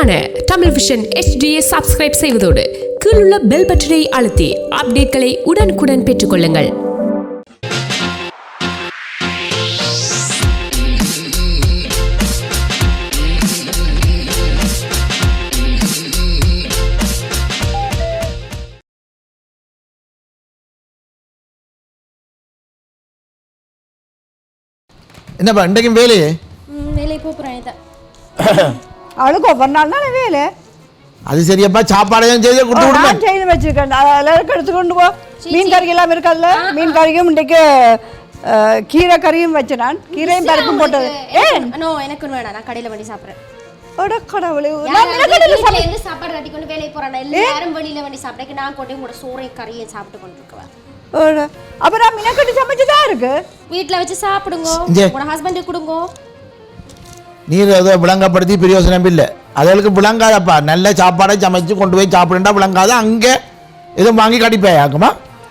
காண Tamil vision HDயை subscribe செய்வதோடு கீழுள்ள பெல் பட்டனை அழுத்தி அப்டேட்களை உடனுக்குடன் பெற்றுக்கொள்ளுங்கள். என்னப்பா இன்றைக்கும் வேலையே? ம், வேலைக்கு போகிறேன் இதை அவளுக்கு ஒவ்வொரு நாள் தானே வேலை? அது சரியப்பா சாப்பாடையும் செய்து கொடுத்து நான் செய்து வச்சிருக்கேன். அதெல்லாம் எடுத்து கொண்டு போ. மீன் கறி எல்லாம் இருக்காதுல்ல? மீன் கறியும் இன்றைக்கு கீரை கறியும் வச்சு நான் கீரையும் பருப்பும் போட்டது. ஏன் நோ எனக்கு வேணாம். நான் கடையில வண்டி சாப்பிட்றேன். அட கடவுளே. நான் வீட்டுல இருந்து சாப்பாடு கொண்டு வேலைக்கு போறேன் எல்லாரும் வெளியில வண்டி சாப்பிட்டேன் நான் கொண்டு கூட சோறையும் கறியும் சாப்பிட்டு கொண்டு இருக்கேன் அட, அப்ப நான் மினக்கட்டி சமைச்சுதான் இருக்கு. வீட்ல வச்சு சாப்பிடுங்க. ஹஸ்பண்டுக்கு கொடுங்க. நீர் ஏதோ விளங்கப்படுத்தி பிரயோசனம் இல்லை. அதுகளுக்கு விளங்காதப்பா. நல்ல சாப்பாடை சமைச்சு கொண்டு போய் சாப்பிடுண்டா விளங்காத? அங்கே எதுவும் வாங்கி கடிப்பாயாக்குமா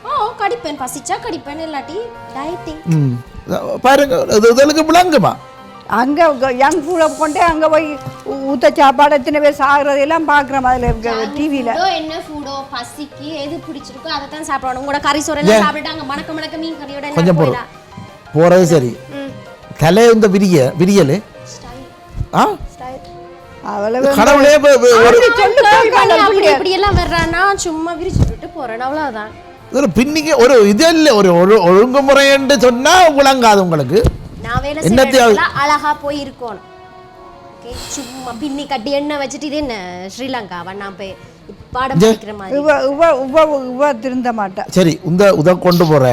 ஓ கடிப்பேன். பசிச்சா கடிப்பேன் இல்லாட்டி டயட்டிங் பாருங்க இது இதுகளுக்கு விளங்குமா? அங்க யங் ஃபுட கொண்டே அங்க போய் ஊத்த சாப்பாடு எத்தனை பேர் சாகுறது எல்லாம் பாக்குறோம் அதுல இருக்க டிவியில என்ன ஃபுடோ பசிக்கு எது பிடிச்சிருக்கோ அதை தான் சாப்பிடணும். உங்களோட கறி சோறு எல்லாம் மணக்க மணக்க மீன் கறியோட கொஞ்சம் பொறு போயிடலாம். போகிறது சரி. தலை இந்த விரிய விரியல். ஆ? கடவுளே. இப்படி எல்லாம் வர்றான்னா சும்மா விரிச்சு விட்டு போறேன் அவ்வளவுதான். ஒரு பின்னிக்கு ஒரு இது இல்லை ஒரு ஒரு ஒழுங்குமுறை என்று சொன்னா விளங்காது உங்களுக்கு. நான் வேலை என்னத்தை செய்யற அது- இடத்துல அழகா போய் இருக்கணும் சும்மா பின்னி கட்டி எண்ணெய் வச்சுட்டு இது என்ன? ஸ்ரீலங்காவா? நான் போய் பாடம் படிக்கிற மாதிரி. இவ இவ இவ இவ திருந்த மாட்டா. சரி இந்த உத கொண்டு போற.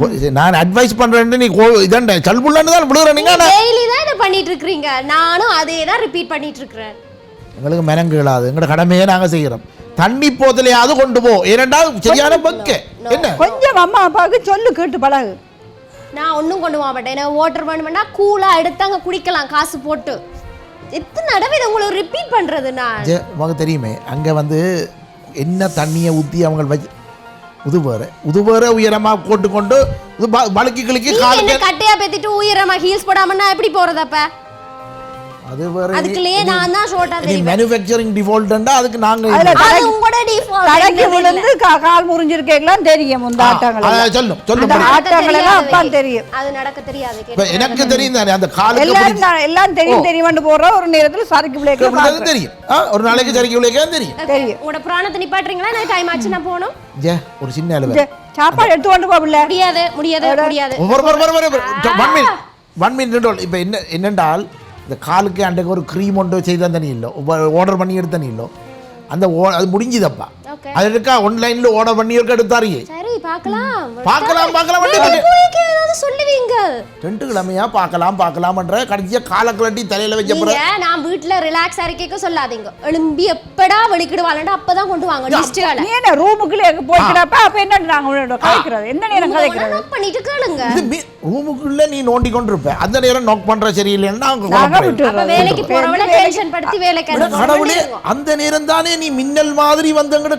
போ- நான் அட்வைஸ் பண்றேன்னு நீ கோ இதண்ட சல்புள்ளன்னு தான் விழுகிற நீங்க? டெய்லி தான் இதை பண்ணிட்டு இருக்கீங்க நானும் அதே தான் ரிப்பீட் பண்ணிட்டு இருக்கிறேன் எங்களுக்கு மெனங்குகளாது எங்களோட கடமையை நாங்க செய்கிறோம் தண்ணி போத்தலையாவது கொண்டு போ. இரண்டாவது சரியான பக்க என்ன? கொஞ்சம் அம்மா அப்பாவுக்கு சொல்லு கேட்டு பழகு. நான் ஒன்றும் கொண்டு போக மாட்டேன். எனக்கு வாட்டர் வேணுமெண்டா கூலா எடுத்து அங்க குடிக்கலாம் காசு போட்டு. எத்தனை தடவை இதை உங்களுக்கு ரிப்பீட் பண்றது நான்? உனக்கு தெரியுமே அங்க வந்து என்ன தண்ணியை ஊத்தி அவங்க வச்சு உதுவேற உதுவேற உயரமா போட்டு கொண்டு இது வழுக்கி கிழக்கி கட்டையா பேத்திட்டு உயரமா ஹீல்ஸ் போடாமன்னா எப்படி போறது அப்ப? அது வேற அதுக்குள்ளேயே நான் தான் ஷோர்ட்டா தெரியும்? மேனுஃபேக்சரிங் டிஃபால்ட்டா அதுக்கு நாங்க அது உங்களோட டிஃபால்ட் தலைக்கு விழுந்து கால் முறிஞ்சிருக்கலாம் தெரியும் இந்த ஆட்டங்கள் எல்லாம். சொல்லும் சொல்லும் அந்த ஆட்டங்கள் எல்லாம் அப்பான் தெரியும். அது நடக்க தெரியாது எனக்கு தெரியும் தானே அந்த காலுக்கு நான் எல்லாம் தெரியும் தெரியும்னு போற ஒரு நேரத்துல பிள்ளைக்கு அப்படின்றது தெரியும். ஒரு நாளைக்கு சரிக்கு விளையாக்க தெரியும். தெரியும். உங்களோட பிராணத்தை நிப்பாட்டுறீங்களா? எனக்கு டைம் ஆச்சு நான் போகணும்? ஜே ஒரு சின்ன அளவு. சாப்பாடு எடுத்து கொண்டு போ பிள்ளை. முடியாது முடியாது முடியாது. ஒவ்வொரு ஒவ்வொரு ஒவ்வொரு ஒன் மினிட் ஒன் மினிட் இப்போ என்ன என்னென்றால் இந்த காலுக்கு அன்றைக்கு ஒரு க்ரீம் ஒன்று செய்தால் தனி இல்லை. ஆர்டர் பண்ணி எடுத்தனி இல்லை. அந்த ஓ- அது முடிஞ்சுதப்பா அது இருக்கா ஆன்லைன்ல ஆர்டர் பண்ணி இருக்க எடுத்தாரியே. சரி பார்க்கலாம் பார்க்கலாம் பார்க்கலாம் ஏதாவது சொல்லுவீங்க. ரெண்டு கிழமையா பார்க்கலாம் பார்க்கலாம்ன்ற கடைசியா காலை கலட்டி தலையில வச்ச பிறகு நான் வீட்ல ரிலாக்ஸ் இருக்க சொல்லாதீங்க. எழும்பி எப்படா வெளிக்கிடுவாங்கன்னு அப்பதான் கொண்டு வாங்க நீ என்ன ரூமுக்குள்ளே போய்க்கிறப்ப அப்ப என்ன நாங்க உன்னோட கதைக்கிறது என்ன நேரம் கதைக்கிறது பண்ணிட்டு கேளுங்க. ரூமுக்குள்ள நீ நோண்டி கொண்டு இருப்ப அந்த நேரம் நோக் பண்ற சரியில்லைன்னா அவங்க அப்ப வேலைக்கு போறவள டென்ஷன் படுத்தி கடவுளே அனுப்புங்க. அந்த நேரம் தானே நீ மின்னல் மாதிரி வந்தவங்க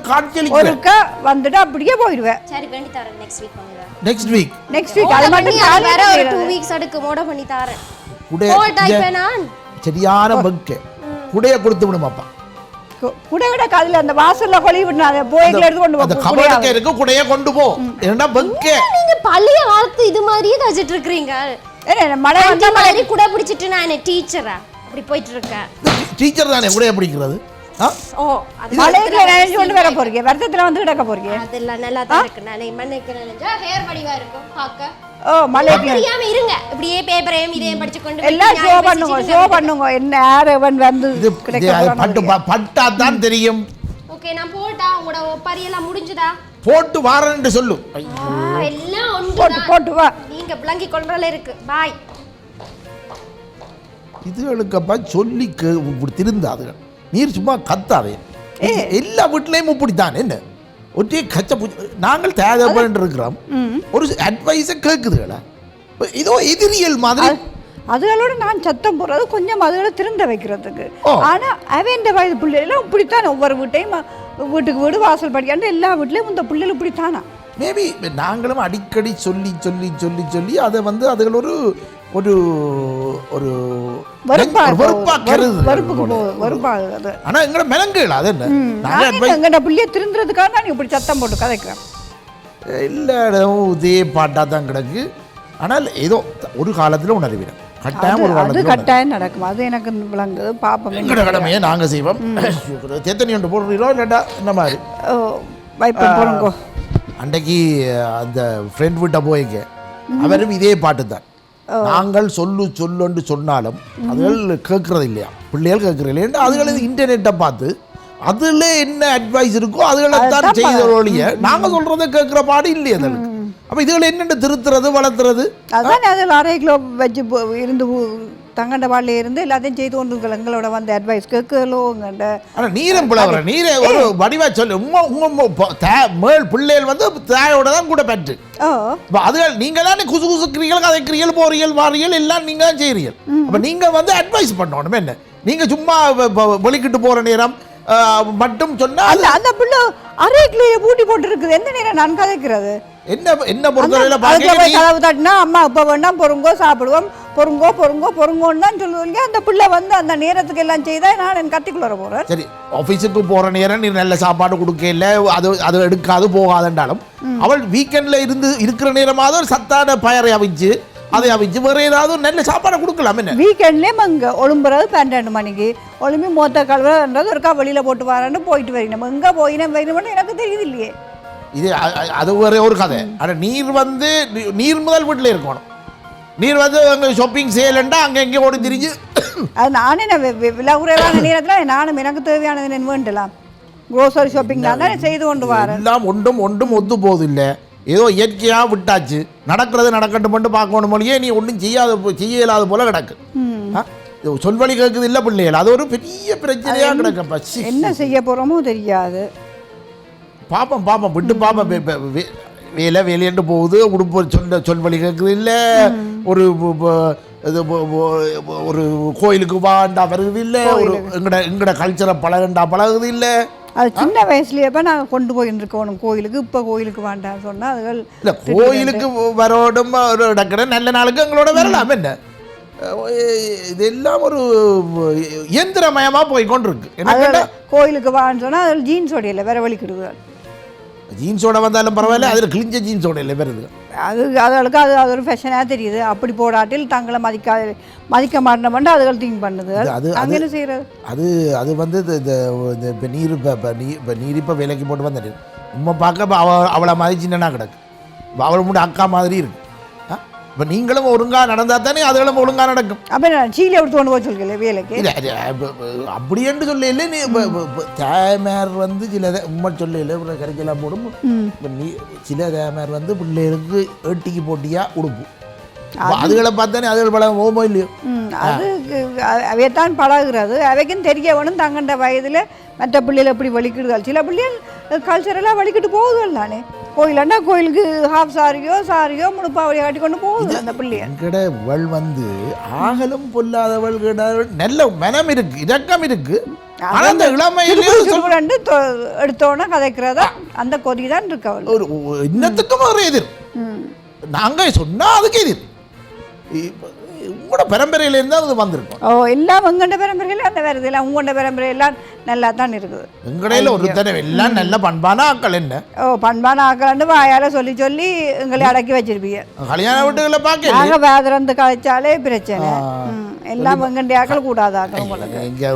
ஒருக்க வந்துட்டு அப்படியே போயிடுவேன். சரி வேண்டி தரேன். நெக்ஸ்ட் வீக் வாங்க. நெக்ஸ்ட் வீக் நெக்ஸ்ட் வீக் அது மட்டும் வேற ஒரு. வீக்ஸ் அடுக்கு மோட பண்ணி தரேன். நான்? சரியான பக்கு உடைய கொடுத்து விடுமாப்பா கு- குடை விட காதுல அந்த வாசல்ல விட்டு போய்க்கு எடுத்து கொண்டு அந்த போ கபடுக்க இருக்கு குடைய கொண்டு போ. ஏன்னா பக்கு நீங்க பழைய காலத்து இது மாதிரியே தச்சிட்டு இருக்கீங்க மழை வந்தா மாதிரி கூட பிடிச்சிட்டு நான் என்ன டீச்சரா அப்படி போயிட்டு இருக்கேன் டீச்சர் தானே உடைய பிடிக்கிறது? நினைச்சு கொண்டு வர போறீங்க வருத்தத்துல வந்து கிடக்க போறீங்க. அதெல்லாம் நல்லா தான் இருக்கு. நான் மண்ணுக்கு நினைஞ்சா ஹேர் வடிவா இருக்கும். பார்க்க. ஓ மழைக்கு தெரியாம இருங்க. இப்படியே பேப்பரையும் இதையும் படிச்சு கொண்டு எல்லாம் ஷோ பண்ணுங்க பேசிட்டு ஷோ பண்ணுங்க. என்ன வந்து கிடைக்க பட்டு பட்டா தான் தெரியும். ஓகே நான் போட்டா உங்களோட ஒப்பாரியெல்லாம் முடிஞ்சுதா? போட்டு வாரேன்னு சொல்லு. எல்லாம் போட்டு வா. நீங்க விளங்கி கொள்றதுல இருக்கு. பாய் இதுகளுக்கப்பா சொல்லி திருந்தாதுகள் நீர் சும்மா கத்தாதே. எல்லா வீட்லயும் இப்படித்தான். என்ன? ஒற்றே கச்ச பூச்சி நாங்கள் தேவைப்பட்டு இருக்கிறோம் ஒரு அட்வைஸை கேட்குதுகளா இதோ எதிரியல் மாதிரி. அதுகளோட நான் சத்தம் போடுறது கொஞ்சம் அதுகளை திருந்த வைக்கிறதுக்கு. ஓ. ஆனா அவன் வயது பிள்ளைகளும் இப்படித்தான். ஒவ்வொரு வீட்டையும் வீட்டுக்கு வீடு வாசல் படிக்காண்டு எல்லா வீட்லயும் இந்த பிள்ளைகள் இப்படித்தானா? மேபி நாங்களும் அடிக்கடி சொல்லி சொல்லி சொல்லி சொல்லி அதை வந்து அதுகள் ஒரு ஒரு ஒரு ஆனா எங்களை மெலங்குகள் அது என்ன? பிள்ளைய திருந்துறதுக்காக நான் இப்படி சத்தம் போட்டு கதைக்கிறேன். எல்லா இடமும் இதே பாட்டாக தான் கிடக்கு. ஆனால் ஏதோ ஒரு காலத்தில் உணர்விடும் கட்டாயம் ஒரு காலத்தில் கட்டாயம் நடக்கும். அது எனக்கு விளங்குது பாப்போம் எங்கட கடமையை நாங்கள் செய்வோம். தேத்தனி ஒன்று போடுறீங்களோ இல்லாட்டா இந்த மாதிரி? வைப்போம் போறோங்கோ அன்றைக்கு அந்த ஃப்ரெண்ட் வீட்டை போய்க்க அவரும் இதே பாட்டு தான் நாங்கள் சொல்லு சொல்லுன்னு சொன்னாலும் அதுகள் கேட்கறது இல்லையா? பிள்ளைகள் கேட்கறது இல்லையா? அதுகள் இன்டர்நெட்டை பார்த்து அதுல என்ன அட்வைஸ் இருக்கோ அதுகளை தான் செய்த ஒழிய நாங்க சொல்றதை கேட்கிற பாடு இல்லையா அதுகளுக்கு. அப்ப இதுகளை என்னென்ன திருத்துறது வளர்த்துறது? அதான் அதில் அரை கிலோ வச்சு இருந்து தங்கண்ட வாழையில இருந்து எல்லாத்தையும் செய்து கொண்டு. எங்களோட வந்து அட்வைஸ் கேட்கலோங்கண்ட ஆனா நீரும் பிளவர நீரே ஒரு வடிவா சொல்லு. மேல் பிள்ளைகள் வந்து தாயோட தான் கூட பெற்று. அதுகள் நீங்க தானே குசு குசுக்கிறீர்கள் கதைக்கிறீர்கள் போறீர்கள் வாரீர்கள் எல்லாம் நீங்க தான் செய்றீர்கள் அப்ப நீங்க வந்து அட்வைஸ் பண்ணணும் என்ன? நீங்க சும்மா வெளிக்கிட்டு போற நேரம் மட்டும் சொன்னா அது அந்த பிள்ளை அரை கிலோயை பூட்டி போட்டு இருக்குது எந்த நேரம் நான் கதைக்கிறது? என்ன என்ன பொறுத்தவரையில பாக்க கதவு தட்டினா அம்மா இப்போ வேணா பொறுங்கோ சாப்பிடுவோம். பொறுங்கோ பொறுங்கோ பொறுங்கோன்னு தான் சொல்லுவீங்க. அந்த பிள்ளை வந்து அந்த நேரத்துக்கு எல்லாம் செய்தா நான் என் கத்திக்குள்ள போகிறேன் சரி ஆஃபீஸுக்கு போற நேரம் நீ நல்ல சாப்பாடு கொடுக்கல அது அது எடுக்காது போகாதுன்றாலும் அவள் வீக்கெண்ட்ல இருந்து இருக்கிற நேரமாவது ஒரு சத்தான பயரை அவிச்சு அதை அவிச்சு வேற ஏதாவது நல்ல சாப்பாடை கொடுக்கலாம் என்ன? வீக்கெண்ட்லேயும் அங்கே ஒழும்புறது பன்னெண்டு மணிக்கு. ஒழும்பி மொத்த கழுவுறன்றது ஒருக்கா வெளியில் போட்டு வரேன்னு போயிட்டு வரணும் எங்கே போயினேன் வரணும்னு எனக்கு தெரியுது இல்லையே இது அது வேற ஒரு கதை. ஆனா நீர் வந்து நீர் முதல் வீட்டில் இருக்கணும். நீர் வந்து அங்கே ஷாப்பிங் செய்யலண்டா அங்கே எங்கே ஓடி திரிஞ்சு. அது நானே நான் வி- வி- விலை குறைவான நேரத்தில் நானும் எனக்கு தேவையானது என்ன வேண்டலாம். க்ரோசரி ஷாப்பிங் நான் செய்து கொண்டு வரேன். எல்லாம் ஒன்றும் ஒன்றும் ஒத்து போகுது இல்லை ஏதோ இயற்கையா விட்டாச்சு. நடக்கிறது நடக்கட்டும் மட்டும் பார்க்கணும் மொழியே நீ ஒன்றும் செய்யாத செய்ய இயலாத போல கிடக்கு. சொல்வழி கேட்குது இல்லை பிள்ளைகள் அது ஒரு பெரிய பிரச்சனையா கிடக்கப்பா சி. என்ன செய்ய போகிறோமோ தெரியாது. பாப்போம் பாப்போம். விட்டு பாப்போம். வேலை வேலையண்டு போகுது. உடுப்பு சொல்ல சொல்வழி கேட்குது இல்லை. ஒரு இது ஒரு கோயிலுக்கு வாண்டா வருது இல்லை. ஒரு எங்கட எங்கட கல்ச்சரை பழகண்டா பழகுது இல்லை. அது சின்ன வயசுலயே இப்போ நாங்கள் கொண்டு போயின்னு இருக்கணும் கோயிலுக்கு இப்போ கோயிலுக்கு வேண்டாம்னு சொன்னால் அதுகள் இல்லை கோயிலுக்கு வரோடும் ஒரு இடக்கிற நல்ல நாளுக்கு எங்களோட வரலாம். என்ன? இதெல்லாம் ஒரு இயந்திரமயமா போய் கொண்டிருக்கு கோயிலுக்கு வான்னு சொன்னால் அதில் ஜீன்ஸ் உடையில வேற வலிக்கிடுவாள் ஜீன்ஸோட வந்தாலும் பரவாயில்ல அதில் கிழிஞ்ச ஜீன்ஸோட இல்லை வருது அது அதுகளுக்கு அது அது ஒரு ஃபேஷனாக தெரியுது. அப்படி போடாட்டில் தங்களை மதிக்காத மதிக்க மாட்டோம்னு அதுகள் திங்க் பண்ணுது. அது- அங்கே என்ன செய்யறது? அது அது வந்து இந்த- இப்போ நீர் இப்போ இப்போ நீ இப்போ நீர் இப்போ வேலைக்கு போட்டு வந்துட்டு உண்மை பார்க்க அவ அவளை மாதிரி சின்னனா கிடக்கு. அவள் முடி அக்கா மாதிரி இருக்கு. இப்போ நீங்களும் ஒழுங்கா நடந்தா தானே அதுகளும் ஒழுங்கா நடக்கும். அப்போ நான் சீலை எடுத்து கொண்டு போக சொல்லிக்கல வேலைக்கு. அப்படி என்று சொல்ல இல்லை நீ தாய்மார் வந்து சில உண்மை சொல்ல இல்லை ஒரு கறிக்கெல்லாம் போடும் இப்ப நீ சில தாய்மார் வந்து பிள்ளைகளுக்கு ஏட்டிக்கு போட்டியா உடுப்பு அதுகளை பார்த்தானே அதுகள் பழம் ஓமோ இல்லையோ? அது அவையத்தான் பழகுறது அவைக்கும் தெரிய வேணும் தங்கண்ட வயதில் மற்ற பிள்ளைகள் எப்படி வலிக்கிடுதல் சில பிள்ளைகள் கல்ச்சரெல்லாம் வலிக்கிட்டு போகுதுகள் தானே. கோயிலாண்டா கோயிலுக்கு ஹாஃப் சாரியோ சாரியோ முழுப்பாவளியோ காட்டி கொண்டு போகுது அந்த பிள்ளைய. எங்கட வள் வந்து ஆகலும் பொல்லாதவள் நல்ல மனம் இருக்கு இரக்கம் இருக்கு. அந்த இளமையிலேயும் எடுத்தோன்னே கதைக்கிறதா? அந்த கொதி தான் இருக்கு அவள் ஒரு இன்னத்துக்கும் ஒரு எதிர். நாங்க சொன்னா அதுக்கு எதிர். உங்களோட பரம்பரையில இருந்தா அது வந்திருக்கும். ஓ எல்லாம் உங்கண்ட பரம்பரையில் அந்த வருது எல்லாம் உங்கண்ட பரம்பரை எல்லாம் நல்லா தான் இருக்குது. எங்கடையில ஒரு தடவை எல்லாம் நல்ல பண்பான ஆக்கள் என்ன? ஓ பண்பான ஆக்கலாண்டு வாயால சொல்லி சொல்லி எங்களை அடக்கி வச்சிருப்பீங்க. கல்யாண வீட்டுகளை பார்க்க நாங்க வேதரந்து கழிச்சாலே பிரச்சனை. எல்லாம் வெங்கண்டி ஆக்கள் கூடாது ஆக்கள் உங்களுக்கு. இங்க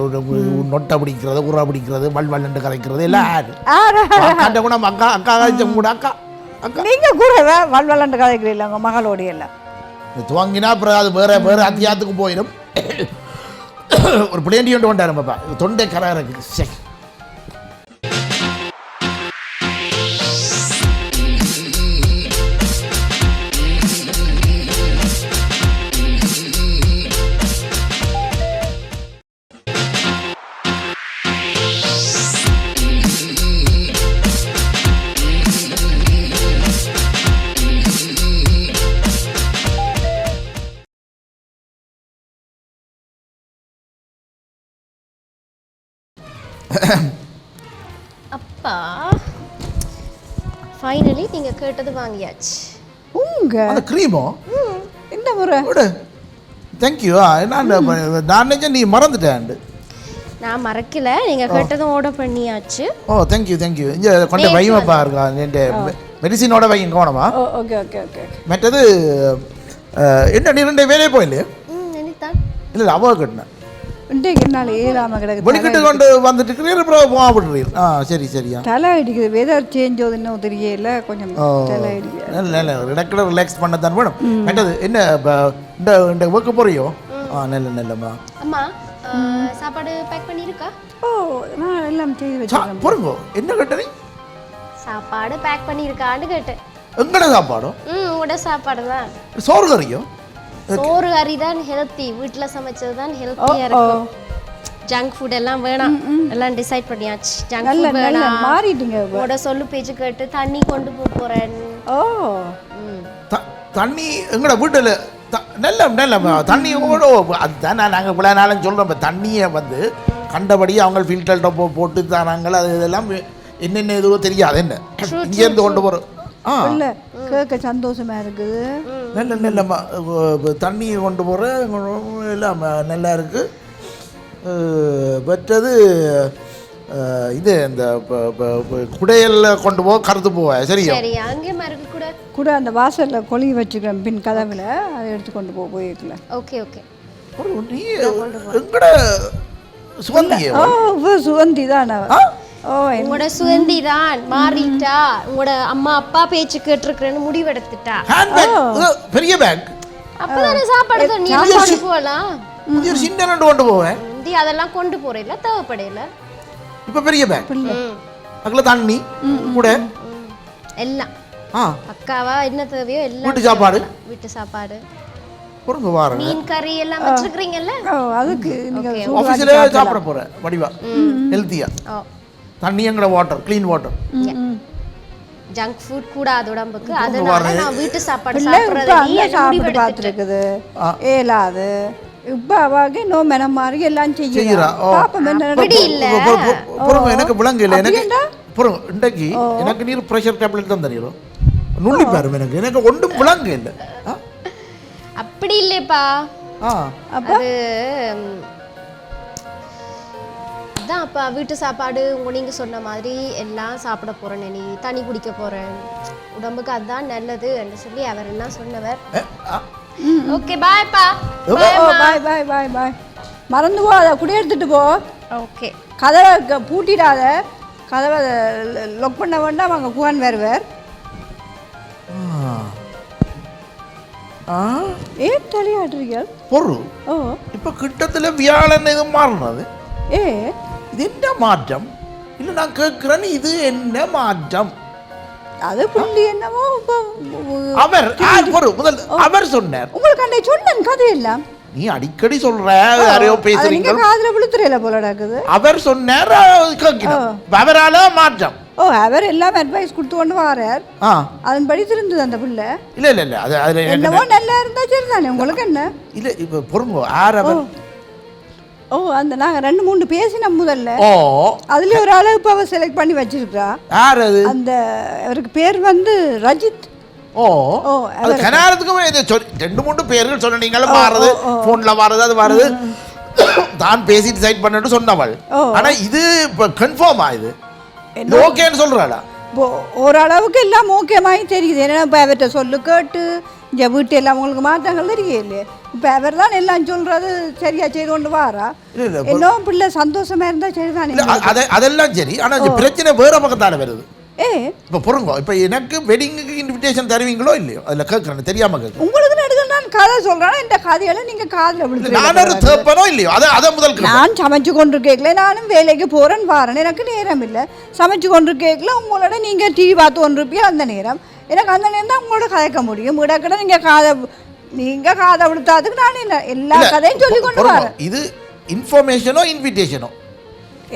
நொட்டை பிடிக்கிறது உருவா பிடிக்கிறது வல் வல்லண்டு கலைக்கிறது எல்லாம் ஆறா, அக்காட்ட கூட அக்கா அக்கா கூட அக்கா அக்கா. நீங்க கூட வல்வலண்டு கதைக்கிறீங்களா உங்க மகளோடைய எல்லாம் துவங்கினா அப்புறம் அது வேற வேற அத்தியாத்துக்கு போயிடும். ஒரு பிளேண்டி ஒன்று கொண்டாரு பாப்பா. தொண்டை கரா இருக்குது சரி அப்பா ஃபைனலி நீங்க கேட்டது வாங்கியாச்சு. உங்க? அந்த க்ரீமோ இந்த முறை? விடு. தேங்க்யூ நான் நான் நினைச்சேன் நீ மறந்துட்டேன் நான் மறக்கல. நீங்க கேட்டதும் ஆர்டர் பண்ணியாச்சு. ஓ தேங்க்யூ தேங்க்யூ இங்கே கொண்ட வையமாப்பா இருக்கா என் மெடிசினோட வைங்க கோணமா ஓகே ஓகே ஓகே மற்றது என்ன நீ ரெண்டு வேலையே போயில்லையே? ம் நினைத்தான் இல்லை இல்லை அவ கட்டினேன் இன்றைக்கு என்னால் ஏழாம கிடக்கு. வெளிக்கிட்டு கொண்டு வந்துட்டு இருக்கிறீர் அப்புறம் போக விடுறீர். ஆ சரி சரியா. தலை அடிக்குது வெதர் சேஞ்ச் ஆகுது இன்னும் தெரியல. கொஞ்சம் தலை அடிக்குது ரிடக்கில் ரிலாக்ஸ் பண்ண தான் வேணும். மற்றது என்ன இந்த இந்த ஒர்க்கு போறியோ? ஆ நல்ல நல்லம்மா. அம்மா சாப்பாடு பேக் பண்ணியிருக்கா? ஓ நான் எல்லாம் செய்து சா வச்சிருக்கேன். பொறுங்கோ. என்ன கேட்டது? சாப்பாடு பேக் பண்ணியிருக்கான்னு கேட்டேன். எங்கட சாப்பாடும் ம் உங்களோட சாப்பாடு தான். சோறு கறியும் சோறு கறி தான் ஹெல்த்தி வீட்டில் சமைச்சது தான் ஹெல்த்தியாக இருக்கும். ஜங்க் ஃபுட் எல்லாம் வேணாம். எல்லாம் டிசைட் பண்ணியாச்சு. ஜங்க் ஃபுட் வேணாம். மாறிட்டீங்க. உங்களோட சொல்லு பேச்சு கேட்டு தண்ணி கொண்டு போக போறேன். ஓ. தண்ணி எங்கட வீட்டில் நல்ல நல்ல தண்ணி கூட அதுதான் நான் நாங்கள் இவ்வளோ நாளும் சொல்கிறோம் இப்போ தண்ணியை வந்து கண்டபடி அவங்க ஃபில்டர்கிட்ட போ போட்டு தராங்க அது இதெல்லாம் என்னென்ன எதுவோ தெரியாது. என்ன? இங்கேருந்து கொண்டு போகிறோம் இல்ல கேட்க சந்தோஷமா இருக்குது. நல்ல நல்ல ம- அஹ் தண்ணியை கொண்டு போகிற எல்லாம் நல்லா இருக்குது மற்றது இது இந்த குடையல்ல கொண்டு போக கருத்து போவேன் சரியா? சரி அங்கே மறுக்க கூட? கூட அந்த வாசல்ல கொழி வச்சுக்கிறேன் பின் கதவுல அதை எடுத்து கொண்டு போக போயிருக்கல. Okay okay. ஒரு நீ எங்கட இவ சுகந்தி தான் உங்களோட சுதந்தி தான் மாறிட்டா. உங்களோட அம்மா அப்பா பேச்சு கேட்டிருக்கிறேன்னு முடிவெடுத்துட்டா. பெரிய பேக் அப்பதானே சாப்பாடு நீ கொண்டு போகலாம். ஒரு சின்ன ரெண்டு கொண்டு போவேன். முந்தி அதெல்லாம் கொண்டு போறேல தேவைப்படையில. இப்போ பெரிய பேக் அதில் தண்ணி கூட. எல்லாம். ஆ. பக்காவா என்ன தேவையோ எல்லாம் வீட்டு சாப்பாடு. வீட்டு சாப்பாடு. பொறுங்க வாருங்க மீன் கறி எல்லாம் வச்சிருக்கிறீங்கல்ல? ஓ அதுக்கு நீங்க ஆஃபீஸில் சாப்பிட போகிறேன் வடிவா. ஹெல்த்தியா ஓ தண்ணி எங்கட water clean water junk food கூடாது உடம்புக்கு அதனால நான் வீட்டு சாப்பாடு சாப்பிடுறது பார்த்துருக்குது. ஏலாது. இப்ப அவாக நோ மெனம் மாதிரி எல்லாம் செய்யறா. பாப்போம் என்ன எனக்கு விளங்கு இல்லை. எனக்கு? பொறுங்க இன்றைக்கு எனக்கு நீர் ப்ரெஷர் டேப்லெட் தான் தெரியும் நுள்ளி பாரு எனக்கு. எனக்கு ஒன்றும் விளங்கு இல்லை. ஆ. அப்படி அது ம், அதான் அப்பா வீட்டு சாப்பாடு உங்க நீங்க சொன்ன மாதிரி எல்லாம் சாப்பிட போறேன் நீ தண்ணி குடிக்க போறேன். உடம்புக்கு அதுதான் நல்லது என்று சொல்லி அவர் என்ன சொன்னவர்? ஏ. ஓகே பாய்ப்பா ஓ பாய் பாய் பாய் பாய் மறந்து போ அதை குடி எடுத்துட்டு போ. ஓகே கதவை க- பூட்டிடாத. கதவை லொக் பண்ண வேண்டாம் அங்கே குவான் வருவார் ஆ. ஆ? ஏன் தலையாடுறீங்க பொரு ஓ. இப்போ கிட்டத்தில் வியாழன் இது மாறினது ஏ இது என்ன மாற்றம்? இல்லை நான் கேட்குறேன் இது என்ன மாற்றம்? அது புள்ளி இப்போ அவர் முதல் அவர் சொன்னார். உங்களுக்கு அன்னை சொன்னேன் கதையெல்லாம். நீ அடிக்கடி சொல்ற யாரையோ பேசுறீங்க காதுல விழுத்துறையில போல நடக்குது? அவர் சொன்னார் அவரால மாற்றம். ஓ அவர் எல்லாம் அட்வைஸ் கொடுத்து கொண்டு வரார். அதன்படி திருந்தது அந்த புள்ள. இல்ல இல்ல இல்ல அது அதுல என்னவோ நல்லா இருந்தா சரிதானே உங்களுக்கு என்ன? இல்ல இப்ப பொறுங்க யார் அவர்? ஓ அந்த நாங்க ரெண்டு மூணு பேசினோம் முதல்ல. ஓ. அதுல ஒரு ஆளை இப்போ அவ செலக்ட் பண்ணி வச்சிருக்கா. யார் அது? அந்த அவருக்கு பேர் வந்து ரஜித். ஓ. ஓ, அது கனாரத்துக்கும் இது ரெண்டு மூணு பேர்கள் சொன்னீங்களும் மாறுது. போன்ல மாறுது அது மாறுது. தான் பேசி டிசைட் பண்ணிட்டு சொன்னவள். ஆனா இது இப்ப கன்ஃபார்ம் ஆகுது ஓகேன்னு சொல்றாளா? ஓரளவுக்கு எல்லாம் ஓகேமாயி தெரியுது. ஏன்னா இப்போ அவர்கிட்ட சொல்லு கேட்டு இங்கே வீட்டு எல்லாம் உங்களுக்கு மாற்றங்கள் தெரியலையே இப்போ அவர் தான் எல்லாம் சொல்றது சரியா செய்து கொண்டு வாரா? இன்னும் பிள்ளை சந்தோஷமா இருந்தா சரிதானே? இல்ல அ- அத- அதெல்லாம் சரி. ஆனா இந்த பிரச்சனை வேற பக்கத்தால வருது. ஏ? இப்ப பொறுங்க இப்ப எனக்கு வெட்டிங்குக்கு இன்விடேஷன் தருவீங்களோ இல்லையோ? அதுல கேட்கறேன் தெரியாம கேட்கறேன் உங்களுக்கு நடுகள் நான் கதை சொல்றேன் இந்த கதையெல்லாம் நீங்க காதுல விழுத்து நான் ஒரு தேப்பனோ இல்லையோ? அதை அதை முதல். நான் சமைச்சு கொண்டு கேட்கல நானும் வேலைக்கு போறேன் வாரேன். எனக்கு நேரம் இல்லை. சமைச்சு கொண்டு கேட்கல உங்களோட நீங்க டிவி பார்த்து கொண்டு இருப்பீங்க அந்த நேரம்? எனக்கு அந்த நேரம் தான் உங்களோட கதைக்க முடியும். இடக்கிட நீங்க காதை நீங்க காதை விழுத்தாதுக்கு நான் என்ன எல்லா இல்ல, கதையும் சொல்லி கொண்டு. வரேன். இது இன்ஃபர்மேஷனோ இன்விடேஷனோ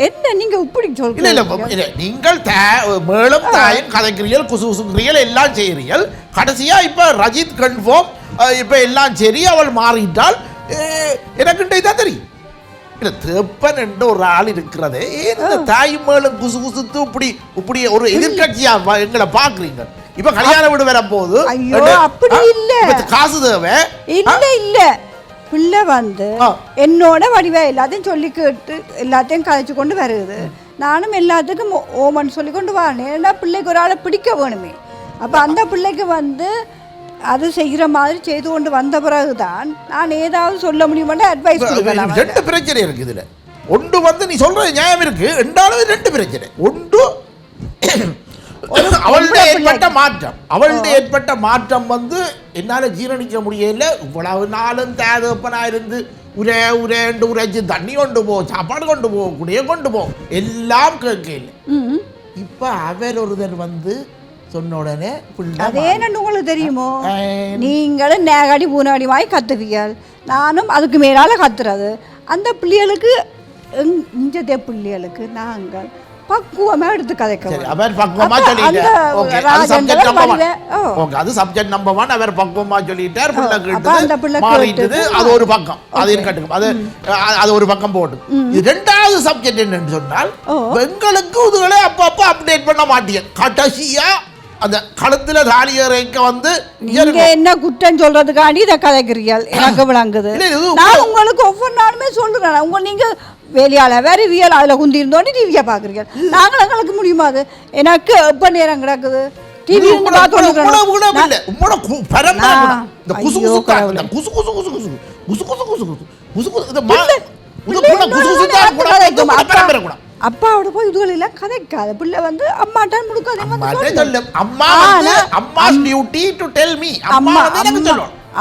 என்ன நீங்க இப்படி இல்ல இல்ல சொல்றீங்க இல்ல, நீங்கள் மேலும் தாயும் கதைக்கிறீர்கள் குசு குசுக்கிறீர்கள் எல்லாம் செய்கிறீர்கள் கடைசியா இப்ப ரஜித் கன்ஃபார்ம் இப்ப எல்லாம் சரி அவள் மாறிட்டால் எனக்கு தான் தெரியும். இல்ல தேப்பன் என்ற ஒரு ஆள் இருக்கிறதே. ஏன் இந்த தாய் மேலும் குசு குசுத்து இப்படி இப்படி ஒரு எதிர்கட்சியா எங்களை பாக்குறீங்க இப்ப கல்யாண வீடு வர போது ஐயோ, அப்படி இல்ல. காசு தேவை. இல்ல இல்ல. பிள்ளை வந்து. என்னோட வடிவா எல்லாத்தையும் சொல்லி கேட்டு எல்லாத்தையும் கதைச்சு கொண்டு வருது. நானும் எல்லாத்துக்கும் ஓமன் சொல்லி கொண்டு வரேன். ஏன்னா பிள்ளைக்கு ஒரு ஆளை பிடிக்க வேணுமே. அப்ப அந்த பிள்ளைக்கு வந்து அது செய்கிற மாதிரி செய்து கொண்டு வந்த பிறகுதான் நான் ஏதாவது சொல்ல முடியுமான்னு அட்வைஸ் கொடுக்கலாம் ரெண்டு பிரச்சனை இருக்கு இதுல. ஒன்று வந்து நீ சொல்றது நியாயம் இருக்கு. ரெண்டாவது ரெண்டு பிரச்சனை. ஒன்று அவளுடைய ஏற்பட்ட மாற்றம். அவளுடைய ஏற்பட்ட மாற்றம் வந்து என்னால ஜீரணிக்க முடியல. இவ்வளவு நாளும் தேதப்பனா இருந்து உரே உரேண்டு உரைச்சு தண்ணி கொண்டு போ சாப்பாடு கொண்டு போ குடிய கொண்டு போ. எல்லாம் கேட்கல. இப்ப அவர் ஒருத்தர் வந்து சொன்ன உடனே அதே நண்டு உங்களுக்கு தெரியுமோ? நீங்களும் நேகாடி பூனாடி வாங்கி கத்துவீங்கள் நானும் அதுக்கு மேலால கத்துறது. அந்த பிள்ளைகளுக்கு இஞ்சதே பிள்ளைகளுக்கு நாங்கள் பக்குவமா எடுத்து கதைக்க அவர் பக்குவமா அப்ப சொல்லிட்டார். அந்த ஓகே அது சப்ஜெக்ட் நம்பர் ஒன் வடிவே- ஓ. ஓகே அது சப்ஜெக்ட் நம்பர் ஒன் அவர் பக்குவமா சொல்லிட்டார். பிள்ளை அப்ப அந்த பிள்ளை கேட்டது மாறிட்டது. அது ஒரு பக்கம். அது இருக்கட்டும். அது அது ஒரு பக்கம் போட்டு. இது ரெண்டாவது சப்ஜெக்ட் என்னன்னு சொன்னால். பெண்களுக்கு இதுகளை அப்பப்ப அப்டேட் பண்ண மாட்டீங்க கடைசியா அந்த கழுத்துல தாலி இறைக்க வந்து நீங்க என்ன குற்றம் சொல்றதுக்காண்டி இதை கதைக்கிறீர்கள் எனக்கு விளங்குது. நான் உங்களுக்கு ஒவ்வொரு நாளுமே சொல்றேன் உங்க நீங்க வேலையால் வருவியல் அதில் குந்திருந்தோன்னு டிவியை பார்க்குறீங்க நாங்கள் எங்களுக்கு முடியுமா அது? எனக்கு எப்போ நேரம் கிடக்குது? டிவி கூட அப்பாவோட போய் இதுகள் எல்லாம் கதைக்காத. பிள்ளை வந்து அம்மாட்டான் முடுக்காத அம்மா அம்மா டியூட்டி அம்மா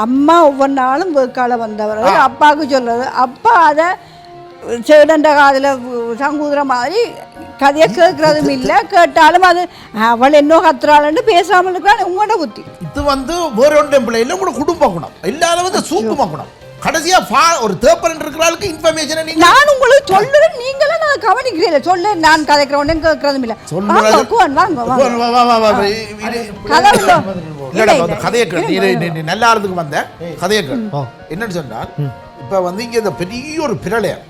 அம்மா ஒவ்வொரு நாளும் வேக்கால வந்தவர் அப்பாவுக்கு சொல்றது. அப்பா அதை சேடண்ட காதில் சங்கூதுற மாதிரி கதையை கேட்கறதும் இல்லை கேட்டாலும் அது அவள் என்ன கத்துறாள்னு பேசாமல் இருக்கிறான் உங்களோட புத்தி இது வந்து வேற ஒன்றும் பிள்ளை இல்லை உங்களோட குடும்ப குணம் இல்லாத வந்து சூக்கும குணம் கடைசியா ஃபா ஒரு தேப்பரன் இருக்கிறாளுக்கு இன்ஃபர்மேஷனை நீங்க நான் உங்களுக்கு சொல்லுறேன் நீங்களும் நான் கவனிக்கிறேன் சொல்ல நான் கதைக்கிறவனே கேட்கறதும் இல்லை வாங்க குவன் வாங்க வாங்க வா, வா, வா, வா, வா. இது- கதவு தொ- இல்லடா, இல்லை, அந்த இல்லை. கதையை கேள். நீ நல்லா இருந்துக்கு வந்த கதையை கேள். என்னன்னு சொன்னால் இப்ப வந்து இங்க இந்த பெரிய ஒரு பிரளயம்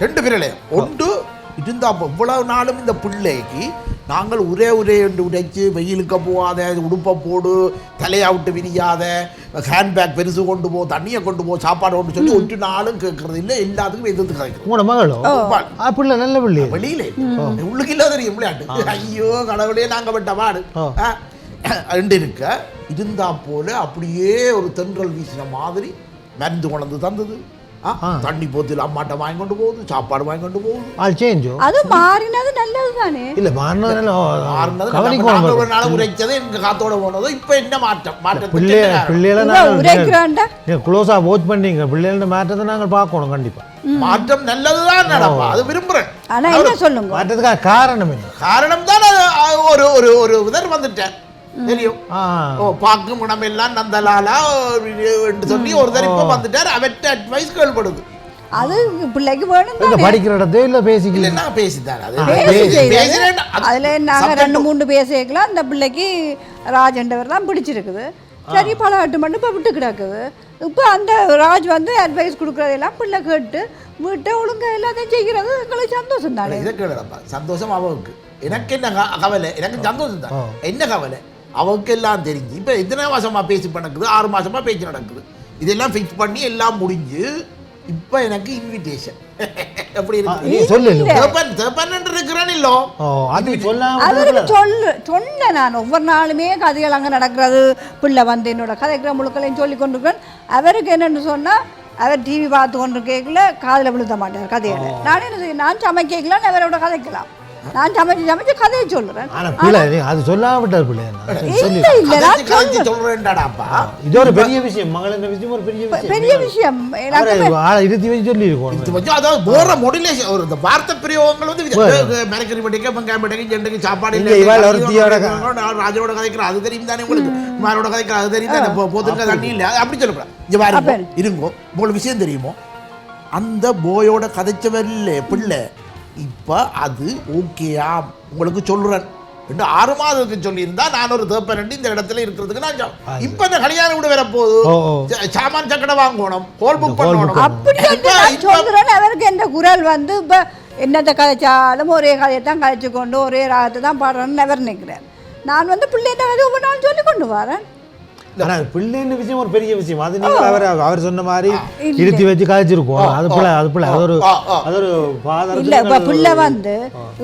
ரெண்டு பிரளயம் ஒன்று இருந்தா இவ்வளவு நாளும் இந்த பிள்ளைக்கு நாங்கள் ஒரே ஒரே என்று உடைச்சு வெயிலுக்க போகாத உடுப்பை போடு தலையா விட்டு விரியாத ஹேண்ட்பேக் பெருசு கொண்டு போ தண்ணியை கொண்டு போ சாப்பாடு கொண்டு சொல்லி ஒரு நாளும் கேட்கறது இல்லை எல்லாத்துக்கும் எதிர்த்து கதைக்கிறோம் உங்களோட மகளோ? பால். ஆ பிள்ளை நல்ல பிள்ளை. வெளியில. உள்ளுக்கு இல்ல தெரியும் விளையாட்டு ஐயோ கடவுளே நாங்க விட்ட. ஆ, ரெண்டு இருக்க. இருந்தா போல அப்படியே ஒரு தென்றல் வீசின மாதிரி மருந்து கொண்டு தந்தது. தண்ணி போத்தில் அம்மாட்ட வாங்கி கொண்டு போகுது சாப்பாடு வாங்கி கொண்டு போகுது ஆள் சேஞ்சோ அது மாறினது நல்லது தானே இல்ல மாறினது மாறினது நாங்க நாள் உரைச்சது எங்க காத்தோட போனதோ இப்ப என்ன மாற்றம்? மாற்றத்துக்கு பிள்ளை என்ன காரணம்? பிள்ளைகளை நீங்க க்ளோஸா வாட்ச் பண்ணீங்க பிள்ளைகளோட மாற்றத்தை நாங்கள் பார்க்கணும் கண்டிப்பா. மாற்றம் நல்லதுதான் நடப்பா. அது விரும்புறேன். ஆனா என்ன சொல்லுங்க? மாற்றத்துக்காக காரணம் என்ன? காரணம் தான் ஒரு ஒரு ஒரு இதர் வந்துட்டேன். தெரியும். ஆ. ஓ பார்க்கும் குணமெல்லாம் நந்தலாலா என்று சொல்லி ஒரு தரிப்பு வந்துட்டார் அவற்ற அட்வைஸ் கேள்படுது அது பிள்ளைக்கு வேணும் இல்ல படிக்கிற இடத்தையோ இல்ல பேசிக்கல? இல்ல நான் பேசித்தார் அதுல நாங்க ரெண்டு மூணு பேசிக்கலாம் அந்த பிள்ளைக்கு ராஜண்டவர் தான் பிடிச்சிருக்குது. சரி பழகட்டு மட்டும் இப்போ விட்டு கிடக்குது. இப்போ அந்த ராஜ் வந்து அட்வைஸ் கொடுக்குறதெல்லாம் பிள்ளை கேட்டு வீட்டை ஒழுங்கா எல்லாத்தையும் செய்கிறது எங்களுக்கு சந்தோஷம் தானே? இதை கேளுடப்பா சந்தோஷம் அவளுக்கு எனக்கு என்ன கவலை? எனக்கு சந்தோஷம் தான். என்ன கவலை? அவளுக்கு எல்லாம் தெரிஞ்சு இப்ப எத்தனை மாசமா பேசி நடக்குது ஆறு மாசமா பேச்சு நடக்குது. இதெல்லாம் ஃபிக்ஸ் பண்ணி எல்லாம் முடிஞ்சு இப்ப எனக்கு இன்விடேஷன் எப்படி இருக்கு? சொல்லு தேப்பன் தேப்பன் இருக்கிறேன் இல்லோ. ஓ அது சொல்லாம அவருக்கு சொல்லு நான். ஒவ்வொரு நாளுமே கதைகள் அங்கே நடக்கிறது. பிள்ளை வந்து என்னோட கதைக்கிற முழுக்களையும் சொல்லி கொண்டிருக்கேன். அவருக்கு என்னன்னு சொன்னா அவர் டிவி பார்த்து கொண்டு கேட்கல காதில் விழுத்த மாட்டார் கதையில. நான் என்ன செய்ய நான் சமைக்கலாம் அவரோட கதைக்கலாம். நான் சமைச்சு சமைச்சு கதையை சொல்லுறேன் ஆனா பிள்ளை நீ அது சொல்லாம விட்டார் பிள்ளை இல்ல இல்ல நான் கதைச்சு சொல்றேன்டாடாப்பா. இது ஒரு பெரிய விஷயம். இந்த விஷயம் ஒரு பெரிய விஷயம். பெரிய விஷயம். இருத்தி வச்சு சொல்லி வந்து அதாவது போற மொடிலேஷன் ஒரு இந்த வார்த்தை பிரயோகங்கள் வந்து மெனக்கறி பட்டிக்க வெங்காயம் பட்டிக்க ஜெண்டுக்கு சாப்பாடு இல்ல, இவாள் ஒருத்தியோட க- ராஜோட கதைக்கிற அது தெரியும் தானே உங்களுக்கு? மாரோட கதைக்கிற அது தெரியும் தானே? போ- போத்திருக்க தண்ணி இல்ல அது அப்படி சொல்லக்கூடாது இங்க பாருங்க இருங்கோ உங்களுக்கு விஷயம் தெரியுமோ? அந்த போயோட கதைச்சவர் இல்ல பிள்ளை. இப்ப அது ஓகேயா உங்களுக்கு சொல்றேன். இன்னும் ஆறு மாதத்துக்கு சொல்லியிருந்தா நான் ஒரு தேப்பரண்டி இந்த இடத்துல இருக்கிறதுக்கு நான் இப்ப இந்த கல்யாண வீடு ஓ. ச- சாமான் சக்கடை வாங்கணும் ஹோல் புக் பண்ணணும். அப்படி சொல்கிறேன் அவருக்கு எந்த குரல் வந்து இப்போ என்னத்தை கதைச்சாலும் ஒரே கதையை தான் கதைச்சு கொண்டு ஒரே ராகத்தை தான் பாடுறேன்னு அவர் நினைக்கிறேன். நான் வந்து பிள்ளைகிட்ட கதை ஒவ்வொரு நாள் சொல்லி கொண்டு வரேன். ஆனா பிள்ளைன்ற விஷயம் ஒரு பெரிய விஷயம். அது நீங்கள் அவர் அவர் சொன்ன மாதிரி. இருத்தி வச்சு காய்ச்சிருக்கோம் அது பிள்ளை அது பிள்ளை. அது ஒரு. அது ஒரு இல்லை இப்போ பிள்ளை வந்து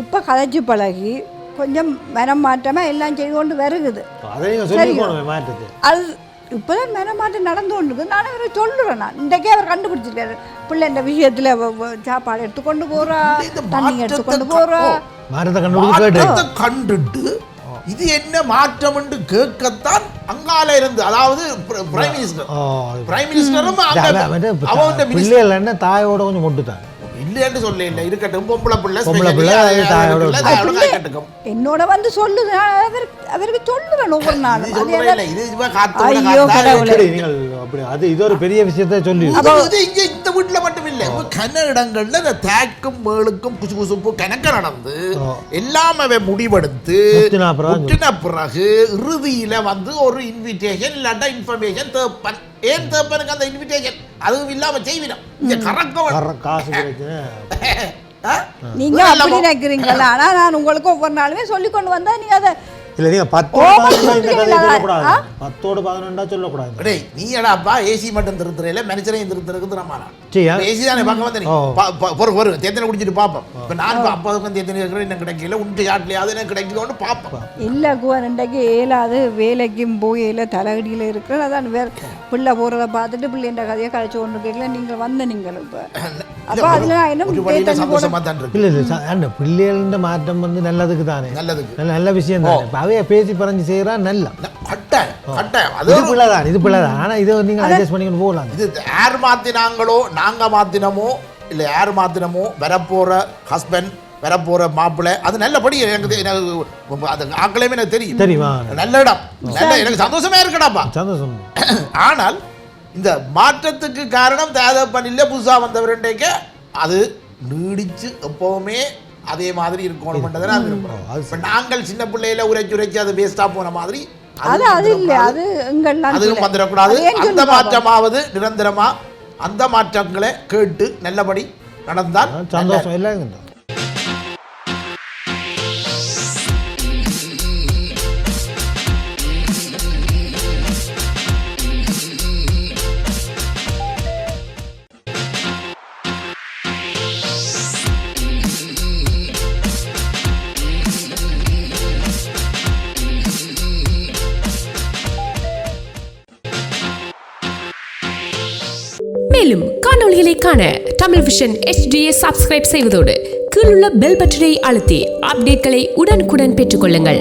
இப்போ கதைச்சு பழகி கொஞ்சம் மனம் மாற்றமாக எல்லாம் செய்து கொண்டு வருகுது. அதை நீங்க இப்போதான் மனமாட்டம் நடந்து கொண்டு இருக்குது நான் அவரை சொல்லுறேன் நான். இன்றைக்கே அவர் கண்டுபிடிச்சிருக்காரு. பிள்ளை இந்த விஷயத்தில் சாப்பாடு எடுத்து கொண்டு போறா இந்த தண்ணி எடுத்து கொண்டு மாற்றத்தை போறா. ஓ. மாற்றத்தை கண்டுபிடிச்சு கேட்டு இது என்ன மாற்றம் என்று கேட்கத்தான் அங்கால இருந்து. அதாவது பிரைம் மினிஸ்டர் பிரைம் மினிஸ்டரும் என்ன தாயோட கொஞ்சம் கொண்டுட்டாங்க இல்லைன்னு சொல்ல இல்லை இருக்கட்டும் பொம்பளை பிள்ளை பொம்பளை பிள்ளை, என்னோட வந்து அவருக்கு அவருக்கு சொல்லுறேன் ஒவ்வொரு இது நாளும். ஐயோ, நீங்கள் அப்படி அது ஒரு பெரிய விஷயத்த சொல்லி இது இது இங்க இந்த வீட்டுல மட்டும் இல்ல. இப்ப கன இடங்கள்ல இந்த தேக்கும் மேளுக்கும் குசு குசுப்பு கணக்க நடந்து. எல்லாம் அவன் முடிவெடுத்து பிறகு இறுதியில வந்து ஒரு இன்விடேஷன் இல்லாட்டா இன்ஃபர்மேஷன் தேப்பன். ஏன் தேப்பனுக்கு அந்த இன்விடேஷன் அதுவும் இல்லாம செய்விடும் இந்த வர்ற காசு? நீங்க அப்படி நினைக்கிறீங்களா ஆனா நான் உங்களுக்கு ஒவ்வொரு நாளுமே சொல்லி கொண்டு வந்தா நீங்க அதை இல்ல நீங்க பத்தோட பதினொன்றா இந்த கதையை சொல்லக்கூடாது? பத்தோடு பதினொன்றா சொல்லக்கூடாது. டேய் நீ எடாப்பா ஏசி மட்டும் திருத்துறையில மனுஷனையும் திருத்துறதுக்கு சரியா? ஏசி தானே பார்க்க வந்து பொறு பொறு தேத்தனை குடிச்சிட்டு பார்ப்போம் இப்போ நான் இப்போ அப்போதுக்கும் தேத்தனை இருக்கிறேன் என்ன கிடைக்கல உண்டு யாட்லையாவது என்ன கிடைக்குதோன்னு பார்ப்போம் இல்லை குவன் இன்றைக்கு ஏலாது வேலைக்கும் போயில தலையடியில் இருக்கிறேன். அதான் வேற பிள்ளை போகிறத பார்த்துட்டு பிள்ளைன்ற கதையை கழிச்சு கொண்டு கேட்கல. நீங்கள் வந்த நீங்கள் இப்போ. அப்போ அதில் ஒரு அந்த பிள்ளைகள மாற்றம் வந்து நல்லதுக்கு தானே நல்லதுக்கு. நல்ல விஷயம் தானே. அவைய பேசி பறஞ்சு செய்யறா நல்ல. கட்டாயம் கட்டாயம். அது இது ஒரு- பிள்ளை தான் இது பிள்ளை தான் ஆனா இதை நீங்க அட்ஜஸ்ட் பண்ணிக்கிட்டு போகலாம். இது யார் மாத்தினாங்களோ நாங்க மாத்தினமோ இல்ல யார் மாத்தினமோ வரப்போற ஹஸ்பண்ட் வரப்போற மாப்பிள்ளை அது நல்லபடி எனக்கு எனக்கு அது ஆக்களையுமே எனக்கு தெரியும். தெரியுமா? நல்ல இடம். நல்ல எனக்கு சந்தோஷமா இருக்கடாப்பா. சந்தோஷம். ஆனால் இந்த மாற்றத்துக்கு காரணம் தேதப்பன் இல்லை புதுசா வந்தவருண்டைக்க அது நீடிச்சு எப்பவுமே அதே மாதிரி இருக்கணும்ன்றதை நான் விரும்புகிறோம் இப்ப நாங்கள் சின்ன பிள்ளையில உரைச்சு உரைச்சு அது வேஸ்டா போன மாதிரி அது அது இல்லை. அது எங்கள்லாம் அதுவும் வந்துடக்கூடாது அந்த மாற்றமாவது நிரந்தரமா அந்த மாற்றங்களை கேட்டு நல்லபடி நடந்தால் சந்தோஷம். எல்லாம் மேலும் காணொளிகளை காண தமிழ் விஷன் HDயை சப்ஸ்கிரைப் செய்வதோடு கீழுள்ள பெல் பட்டனை அழுத்தி அப்டேட்களை உடனுக்குடன் பெற்றுக்கொள்ளுங்கள்.